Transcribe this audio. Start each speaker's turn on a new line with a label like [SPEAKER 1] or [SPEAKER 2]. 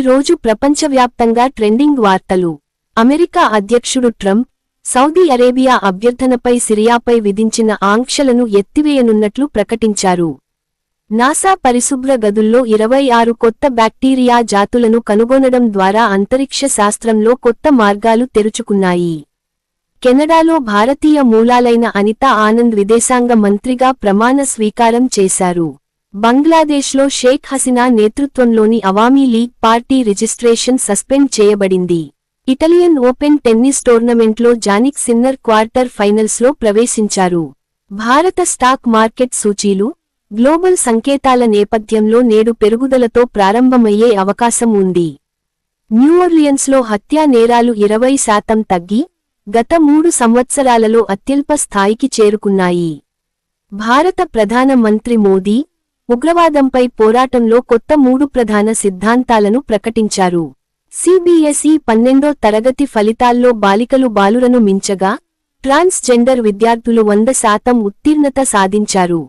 [SPEAKER 1] రోజు ప్రపంచవ్యాప్తంగా ట్రెండింగ్ వార్తలు. అమెరికా అధ్యక్షుడు ట్రంప్ సౌదీ అరేబియా అభ్యర్థనపై సిరియాపై విధించిన ఆంక్షలను ఎత్తివేయనున్నట్లు ప్రకటించారు. నాసా పరిశుభ్ర గదుల్లో ఇరవై ఆరు కొత్త బ్యాక్టీరియా జాతులను కనుగొనడం ద్వారా అంతరిక్ష శాస్త్రంలో కొత్త మార్గాలు తెరుచుకున్నాయి. కెనడాలో భారతీయ మూలాలైన అనితా ఆనంద్ విదేశాంగ మంత్రిగా ప్రమాణ స్వీకారం చేశారు. బంగ్లాదేశ్లో షేక్ హసీనా నేతృత్వంలోని Awami League party registration suspend చేయబడింది. ఇటలియన్ ఓపెన్ టెన్నిస్ టోర్నమెంట్లో జానిక్ సిన్నర్ క్వార్టర్ ఫైనల్స్లో ప్రవేశించారు. భారత స్టాక్ మార్కెట్ సూచీలు గ్లోబల్ సంకేతాల నేపథ్యంలో నేడు పెరుగుదలతో ప్రారంభమయ్యే అవకాశం ఉంది. న్యూఆర్లియన్స్లో హత్యా నేరాలు ఇరవై శాతం తగ్గి గత మూడు సంవత్సరాలలో అత్యల్ప స్థాయికి చేరుకున్నాయి. భారత ప్రధాన మంత్రి మోదీ ఉగ్రవాదంపై పోరాటంలో కొత్త మూడు ప్రధాన సిద్ధాంతాలను ప్రకటించారు. సిబిఎస్ఈ పన్నెండో తరగతి ఫలితాల్లో బాలికలు బాలురను మించగా ట్రాన్స్జెండర్ విద్యార్థులు వంద శాతం ఉత్తీర్ణత సాధించారు.